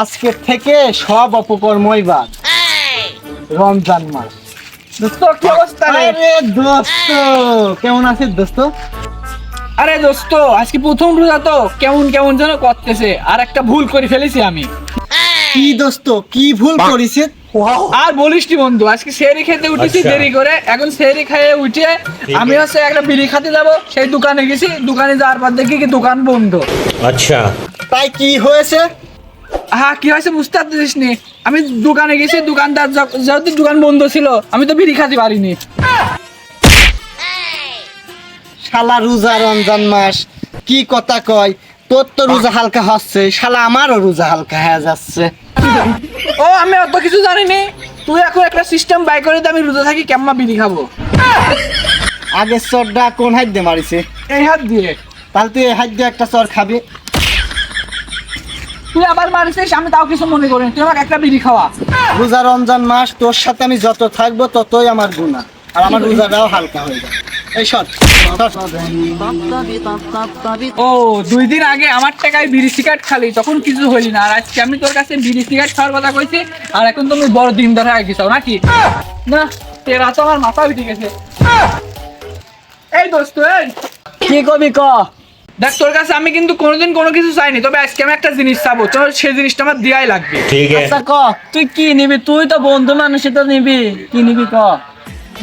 আজকে থেকে সব অপকর্ম বাদ রমজান মাস। দোস্ত কি অবস্থা আরে দোস্ত কেমন আছিস দোস্ত? আরে দোস্ত আজকে প্রথম রোজা তো কেমন কেমন যেন করতেছে। আর একটা ভুল করে ফেলেছি আমি। কি দোস্ত কি ভুল আর বলিস বন্ধু আজকে সেরি খেতে উঠেছি দেরি করে। এখন সেরি খেয়ে উঠে আমি হচ্ছে একটা বিড়ি খাতে যাব। সেই দোকানে গেছি দোকানে যাওয়ার পর দেখি কি দোকান বন্ধ। আচ্ছা। তাই কি হয়েছে? হ্যাঁ কি হয়েছে বুঝতে পারছিস নি আমি দোকানে গেছি দোকানদার যেহেতু দোকান বন্ধ ছিল আমি তো বিড়ি খাতে পারিনি। শালা রোজা রমজান মাস কি কথা কয়? তোর তো রোজা হালকা হচ্ছে শালা আমারও রোজা হালকা হয়ে যাচ্ছে। ও আমি অত কিছু জানিনি। তুই এখন একটা সিস্টেম বাই করে দে আমি রোজা থাকি কেমন বিড়ি খাব? আগে চরটা কোন হাত দিয়ে মারিছে? এই হাত দিয়ে। তাহলে তুই এই হাত দিয়ে একটা চর খাবি। তুই আবার মারিছিস আমি তাও কিছু মনে করিনি। তুই আমাকে একটা বিড়ি খাওয়া। রোজা রমজান মাস তোর সাথে আমি যত থাকব ততই আমার গুণা আর আমার রোজাটাও হালকা হয়ে যায় এই সর সর। ও দুই দিন আগে আমার টাকায় বিড়ি সিগারেট খালি তখন কিছু হইলি না। আর আজকে আমি তোর কাছে বিড়ি সিগারেট খাওয়ার কথা কইছি আর এখন তুমি বড় দিন ধরে আগে গেছো নাকি? না তেরা তো আমার মাথা উঠে গেছে। এই দোস্ত এই। কি কবি ক? দেখ তোর কাছে আমি কিন্তু কোনোদিন কোনো কিছু চাইনি তবে আজকে আমি একটা জিনিস চাবো। সেই জিনিসটা আমার লাগবে। ঠিক আছে। আচ্ছা, ক? তুই কি নিবি? তুই তো বন্ধু মানুষ তো নিবি। কি নিবি ক?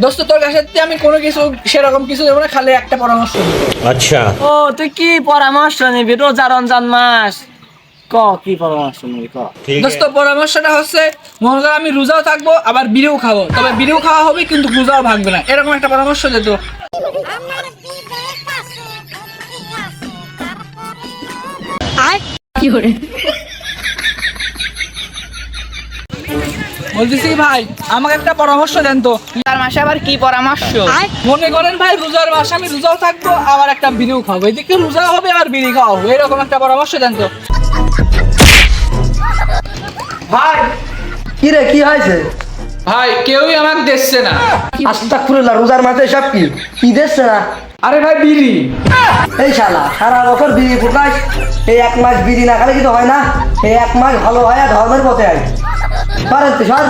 দোস্ত তোর কাছে আমি কোনো কিছু সেরকম কিছু দেবো না খালি একটা পরামর্শ আচ্ছা। ও তুই কি পরামর্শ নিবি রোজা রমজান মাস? ক কি পরামর্শ নিবি ক? দোস্ত পরামর্শটা হচ্ছে মনে আমি রোজাও থাকব আবার বিড়েও খাব। তবে বিড়েও খাওয়া হবে কিন্তু রোজাও ভাঙবে না। এরকম একটা পরামর্শ দিত বলতেছি ভাই আমাকে একটা পরামর্শ দেন তো। তার মাসে আবার কি পরামর্শ? মনে করেন ভাই রোজার মাস আমি রোজাও থাকব আবার একটা বিড়িও খাব। এদিকে রোজা হবে আর বিড়ি খাওয়া হবে। এরকম একটা পরামর্শ দেন তো। ভাই কি রে কি হয়েছে? ভাই কেউই আমাকে দেখছে না। আস্তাগফিরুল্লাহ রোজার মাঝে সব কি? কি দেখছে না? আরে ভাই, বিড়ি। এই শালা, সারা বছর বিড়ি ফুটাই এই এক মাস বিড়ি না খেলে কিন্তু হয় না, এই এক মাস ভালো হয় আর ধর্মের পথে আয়। পারেন তুই সর।